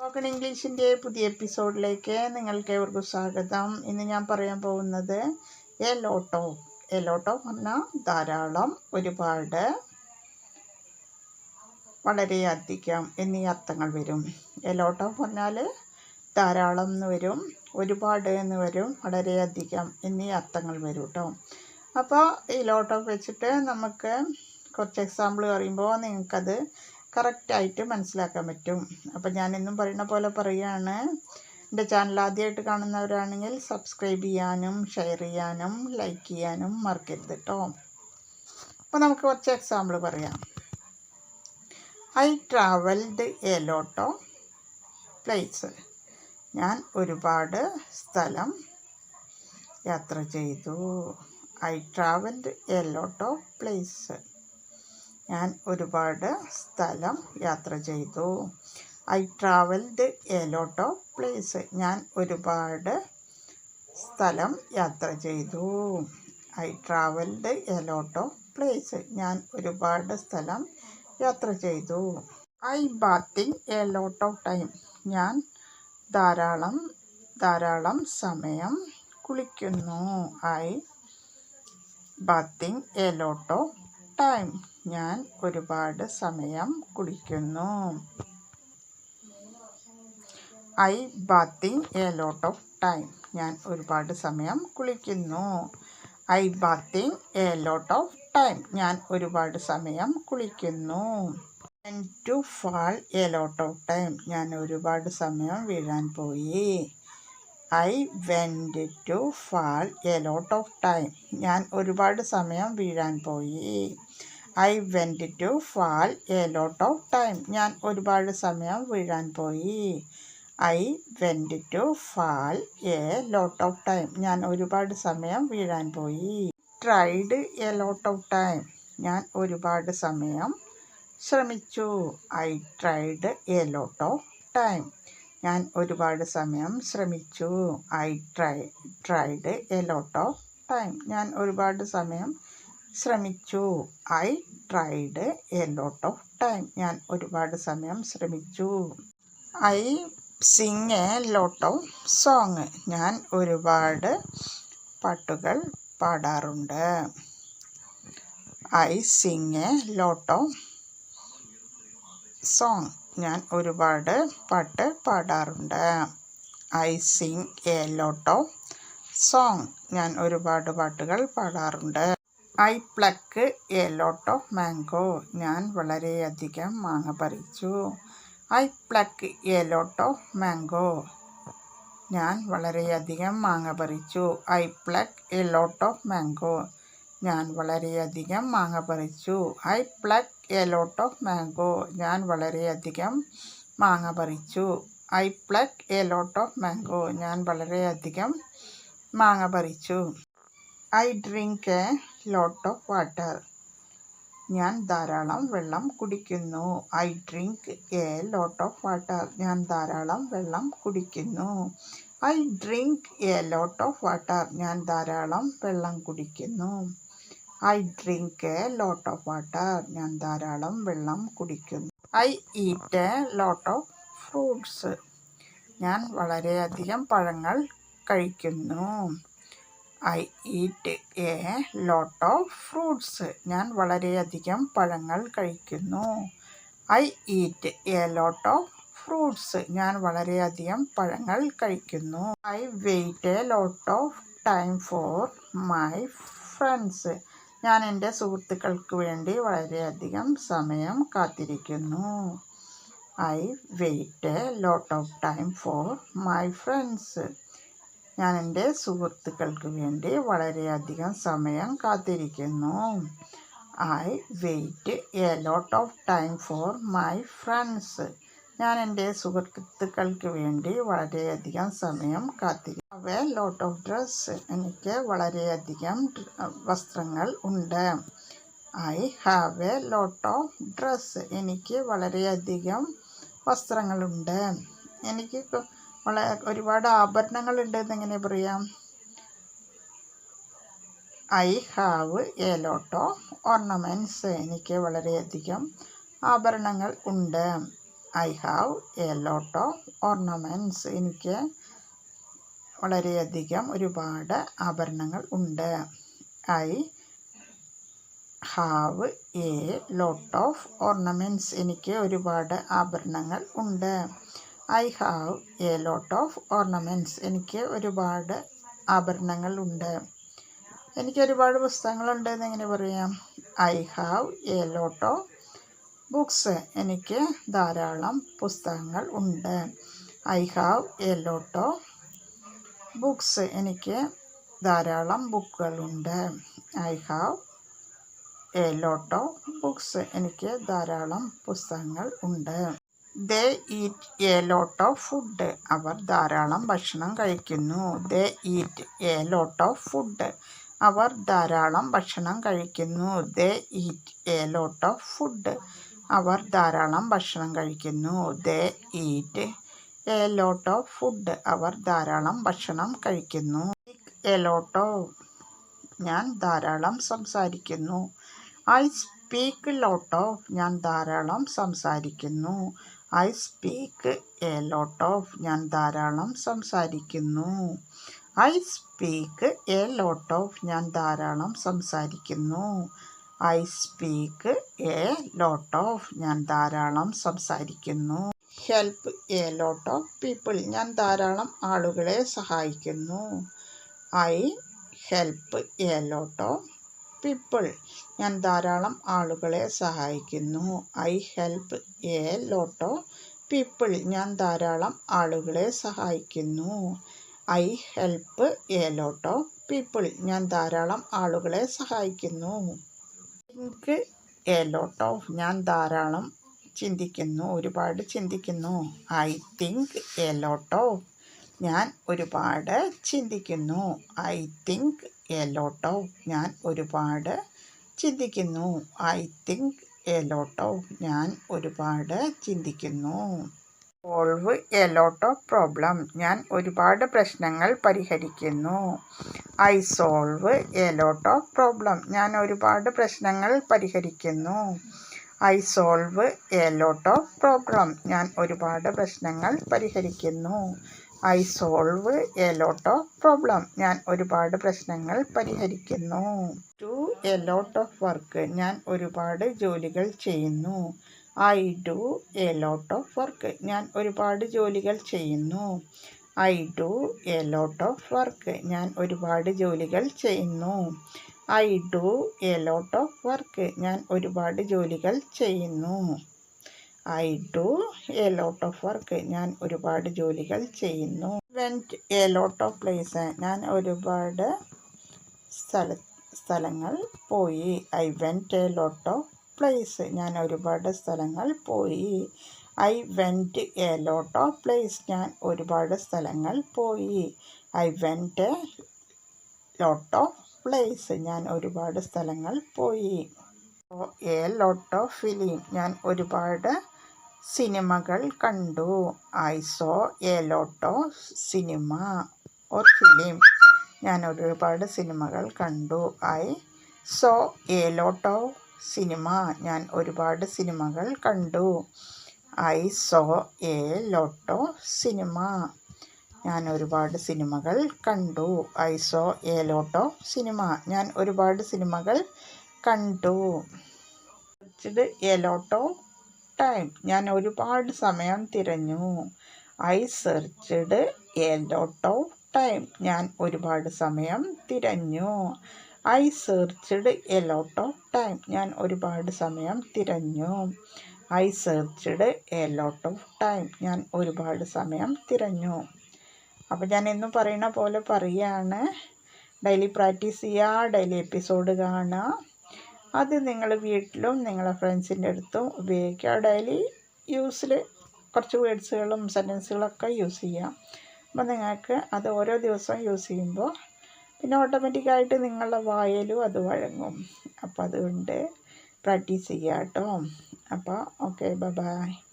Spoken ഇംഗ്ലീഷിന്റെ പുതിയ എപ്പിസോഡിലേക്ക് നിങ്ങൾക്ക് ഏവർക്കും സ്വാഗതം. ഇന്ന് ഞാൻ പറയാൻ പോകുന്നത് എ ലോട്ടോ എ ലോട്ടോ പറഞ്ഞാൽ ധാരാളം ഒരുപാട് വളരെയധികം എന്നീ അർത്ഥങ്ങൾ വരും. എ ലോട്ടോ പറഞ്ഞാൽ ധാരാളം എന്ന് വരും ഒരുപാട് എന്ന് വരും വളരെയധികം എന്നീ അർത്ഥങ്ങൾ വരും കേട്ടോ അപ്പോൾ ഈ ലോട്ടോ വെച്ചിട്ട് നമുക്ക് കുറച്ച് എക്സാമ്പിൾ പറയുമ്പോൾ നിങ്ങൾക്കത് കറക്റ്റായിട്ട് മനസ്സിലാക്കാൻ പറ്റും. അപ്പം ഞാൻ എന്നും പറയുന്ന പോലെ പറയുകയാണ് എന്റെ ചാനൽ ആദ്യമായിട്ട് കാണുന്നവരാണെങ്കിൽ സബ്സ്ക്രൈബ് ചെയ്യാനും ഷെയർ ചെയ്യാനും ലൈക്ക് ചെയ്യാനും മറക്കരുത് കേട്ടോ അപ്പോൾ നമുക്ക് കുറച്ച് എക്സാമ്പിൾ പറയാം. I travelled a lot of place ഞാൻ ഒരുപാട് സ്ഥലം യാത്ര ചെയ്തു. I travelled a lot of place ഞാൻ ഒരുപാട് സ്ഥലം യാത്ര ചെയ്തു. I travelled a lot of place. ഞാൻ ഒരുപാട് സ്ഥലം യാത്ര ചെയ്തു. I travelled a lot of place. ഞാൻ ഒരുപാട് സ്ഥലം യാത്ര ചെയ്തു. I bathing a lot of time. ഞാൻ ധാരാളം ധാരാളം സമയം കുളിക്കുന്നു. I bathing a lot of time. ഞാൻ ഒരുപാട് സമയം കുളിക്കുന്നു I bathing a lot of time. ഞാൻ ഒരുപാട് സമയം കുളിക്കുന്നു. I bathing a lot of time. ഞാൻ ഒരുപാട് സമയം കുളിക്കുന്നു. To fall a lot of time. ഞാൻ ഒരുപാട് സമയം വീഴാൻ പോയി. I went to fall a lot of time. ഞാൻ ഒരുപാട് സമയം വീഴാൻ പോയി. I went to fall a lot of time ഞാൻ ഒരുപാട് സമയം വീഴാൻ പോയി. I went to fall a lot of time ഞാൻ ഒരുപാട് സമയം വീഴാൻ പോയി. Tried a lot of time ഞാൻ ഒരുപാട് സമയം ശ്രമിച്ചു. I tried a lot of time ഞാൻ ഒരുപാട് സമയം ശ്രമിച്ചു. I try tried a lot of time ഞാൻ ഒരുപാട് സമയം ശ്രമിച്ചു. I tried a lot of time. ഞാൻ ഒരുപാട് സമയം ശ്രമിച്ചു. I sing a lot of song. ഞാൻ ഒരുപാട് പാട്ടുകൾ പാടാറുണ്ട്. I sing a lot of song. ഞാൻ ഒരുപാട് പാട്ട് പാടാറുണ്ട്. I sing a lot of song. ഞാൻ ഒരുപാട് പാട്ടുകൾ പാടാറുണ്ട്. I pluck a lot of mango. ഞാൻ വളരെയധികം മാങ്ങ പറിച്ചു. I pluck a lot of mango. ഞാൻ വളരെയധികം മാങ്ങ പറിച്ചു. I pluck a lot of mango. ഞാൻ വളരെയധികം മാങ്ങ പറിച്ചു. I pluck a lot of mango. ഞാൻ വളരെയധികം മാങ്ങ പറിച്ചു. I pluck a lot of mango. ഞാൻ വളരെയധികം മാങ്ങ പറിച്ചു. I drink a lot of water ഞാൻ ധാരാളം വെള്ളം കുടിക്കുന്നു. I drink a lot of water ഞാൻ ധാരാളം വെള്ളം കുടിക്കുന്നു. I drink a lot of water ഞാൻ ധാരാളം വെള്ളം കുടിക്കുന്നു. I drink a lot of water ഞാൻ ധാരാളം വെള്ളം കുടിക്കുന്നു. I eat a lot of fruits ഞാൻ വളരെയധികം പഴങ്ങൾ കഴിക്കുന്നു. I eat a lot of fruits. ഞാൻ വളരെയധികം പഴങ്ങൾ കഴിക്കുന്നു. I eat a lot of fruits. ഞാൻ വളരെയധികം പഴങ്ങൾ കഴിക്കുന്നു. I wait a lot of time for my friends. ഞാൻ എന്റെ സുഹൃത്തുക്കൾക്ക് വേണ്ടി വളരെയധികം സമയം കാത്തിരിക്കുന്നു. I wait a lot of time for my friends. ഞാൻ എന്റെ സുഹൃത്തുക്കൾക്ക് വേണ്ടി വളരെയധികം സമയം കാത്തിരിക്കുന്നു. I wait a lot of time for my friends ഞാൻ എന്റെ സുഹൃത്തുക്കൾക്ക് വേണ്ടി വളരെയധികം സമയം കാത്തിരിക്കും അവ ലോട്ട് ഓഫ് ഡ്രസ്സ് എനിക്ക് വളരെയധികം വസ്ത്രങ്ങൾ ഉണ്ട്. I have a lot of dress എനിക്ക് വളരെയധികം വസ്ത്രങ്ങളുണ്ട്. എനിക്ക് വളരെ ഒരുപാട് ആഭരണങ്ങളുണ്ട് എന്നെങ്ങനെ പറയാം? I have a lot of ornaments എനിക്ക് വളരെയധികം ആഭരണങ്ങൾ ഉണ്ട്. I have a lot of ornaments എനിക്ക് വളരെയധികം ഒരുപാട് ആഭരണങ്ങൾ ഉണ്ട്. I have a lot of ornaments എനിക്ക് ഒരുപാട് ആഭരണങ്ങൾ ഉണ്ട്. I have a lot of ornaments എനിക്ക് ഒരുപാട് ആഭരണങ്ങൾ ഉണ്ട് എനിക്ക് ഒരുപാട് പുസ്തകങ്ങളുണ്ട് എന്നെങ്ങനെ പറയാം. I have a lot of books. എനിക്ക് ധാരാളം പുസ്തകങ്ങൾ ഉണ്ട്. I have a lot of books. എനിക്ക് ധാരാളം ബുക്കുകളുണ്ട്. I have a lot of books. എനിക്ക് ധാരാളം പുസ്തകങ്ങൾ ഉണ്ട്. They eat a lot of food അവർ ധാരാളം ഭക്ഷണം കഴിക്കുന്നു. They eat a lot of food അവർ ധാരാളം ഭക്ഷണം കഴിക്കുന്നു. They eat a lot of food അവർ ധാരാളം ഭക്ഷണം കഴിക്കുന്നു. They eat a lot of food അവർ ധാരാളം ഭക്ഷണം കഴിക്കുന്നു. എ ലോട്ട് ഓഫ് ഞാൻ ധാരാളം സംസാരിക്കുന്നു. ഐ സ്പീക്ക് ലോട്ട് ഓഫ് ഞാൻ ധാരാളം സംസാരിക്കുന്നു. I speak a lot of ഞാൻ ധാരാളം സംസാരിക്കുന്നു. I speak a lot of ഞാൻ ധാരാളം സംസാരിക്കുന്നു. I speak a lot of ഞാൻ ധാരാളം സംസാരിക്കുന്നു. Help a lot of people ഞാൻ ധാരാളം ആളുകളെ സഹായിക്കുന്നു. I help a lot of people ഞാൻ ധാരാളം ആളുകളെ സഹായിക്കുന്നു. I help a lot of people ഞാൻ ധാരാളം ആളുകളെ സഹായിക്കുന്നു. I help a lot of people ഞാൻ ധാരാളം ആളുകളെ സഹായിക്കുന്നു. തിങ്ക് എ ലോട്ട് ഓഫ് ഞാൻ ധാരാളം ചിന്തിക്കുന്നു. ഒരുപാട് ചിന്തിക്കുന്നു. I think a lot of ഞാൻ ഒരുപാട് ചിന്തിക്കുന്നു. I think a lot of ഞാൻ ഒരുപാട് ചിന്തിക്കുന്നു. I think a lot of ഞാൻ ഒരുപാട് ചിന്തിക്കുന്നു. Solve a lot of problem ഞാൻ ഒരുപാട് പ്രശ്നങ്ങൾ പരിഹരിക്കുന്നു. I solve a lot of problem ഞാൻ ഒരുപാട് പ്രശ്നങ്ങൾ പരിഹരിക്കുന്നു. I solve a lot of problem ഞാൻ ഒരുപാട് പ്രശ്നങ്ങൾ പരിഹരിക്കുന്നു. I solve a lot of problem. ഞാൻ ഒരുപാട് പ്രശ്നങ്ങൾ പരിഹരിക്കുന്നു. To a lot of work. ഞാൻ ഒരുപാട് ജോലികൾ ചെയ്യുന്നു. I do a lot of work. ഞാൻ ഒരുപാട് ജോലികൾ ചെയ്യുന്നു. I do a lot of work. ഞാൻ ഒരുപാട് ജോലികൾ ചെയ്യുന്നു. I do a lot of work. ഞാൻ ഒരുപാട് ജോലികൾ ചെയ്യുന്നു. I do a lot of work ഞാൻ ഒരുപാട് ജോലികൾ ചെയ്യുന്നു. Went a lot of place ഞാൻ ഒരുപാട് സ്ഥല സ്ഥലങ്ങൾ പോയി. I went a lot of place ഞാൻ ഒരുപാട് സ്ഥലങ്ങൾ പോയി. I went a lot of place ഞാൻ ഒരുപാട് സ്ഥലങ്ങൾ പോയി. I went a lot of place ഞാൻ ഒരുപാട് സ്ഥലങ്ങൾ പോയി. എ ലോട്ട് ഓഫ് ഫിലിം ഞാൻ ഒരുപാട് സിനിമകൾ കണ്ടു. I saw a lot of cinema or film ഞാൻ ഒരുപാട് സിനിമകൾ കണ്ടു. I saw a lot of cinema ഞാൻ ഒരുപാട് സിനിമകൾ കണ്ടു. I saw a lot of cinema ഞാൻ ഒരുപാട് സിനിമകൾ കണ്ടു. I saw a lot of cinema ഞാൻ ഒരുപാട് സിനിമകൾ കണ്ടു. എ ലോട്ട് ഓഫ് ടൈം ഞാൻ ഒരുപാട് സമയം തിരഞ്ഞു. I searched a lot of time ഞാൻ ഒരുപാട് സമയം തിരഞ്ഞു. I searched a lot of time ഞാൻ ഒരുപാട് സമയം തിരഞ്ഞു. I searched a lot of time ഞാൻ ഒരുപാട് സമയം തിരഞ്ഞു. അപ്പോൾ ഞാൻ എന്നും പറയുന്ന പോലെ പറയുകയാണ് ഡെയിലി പ്രാക്ടീസ് ചെയ്യുക ഡെയിലി എപ്പിസോഡ് കാണുക അത് നിങ്ങൾ വീട്ടിലും നിങ്ങളെ ഫ്രണ്ട്സിന്റെ അടുത്തും ഉപയോഗിക്കുക. ഡെയിലി യൂസിൽ കുറച്ച് വേഡ്സുകളും സെന്റൻസുകളൊക്കെ യൂസ് ചെയ്യാം. അപ്പോൾ നിങ്ങൾക്ക് അത് ഓരോ ദിവസവും യൂസ് ചെയ്യുമ്പോൾ പിന്നെ ഓട്ടോമാറ്റിക്കായിട്ട് നിങ്ങളുടെ വായലും അത് വഴങ്ങും. അപ്പോൾ അതുകൊണ്ട് പ്രാക്ടീസ് ചെയ്യാം കേട്ടോ. അപ്പോൾ ഓക്കെ ബൈ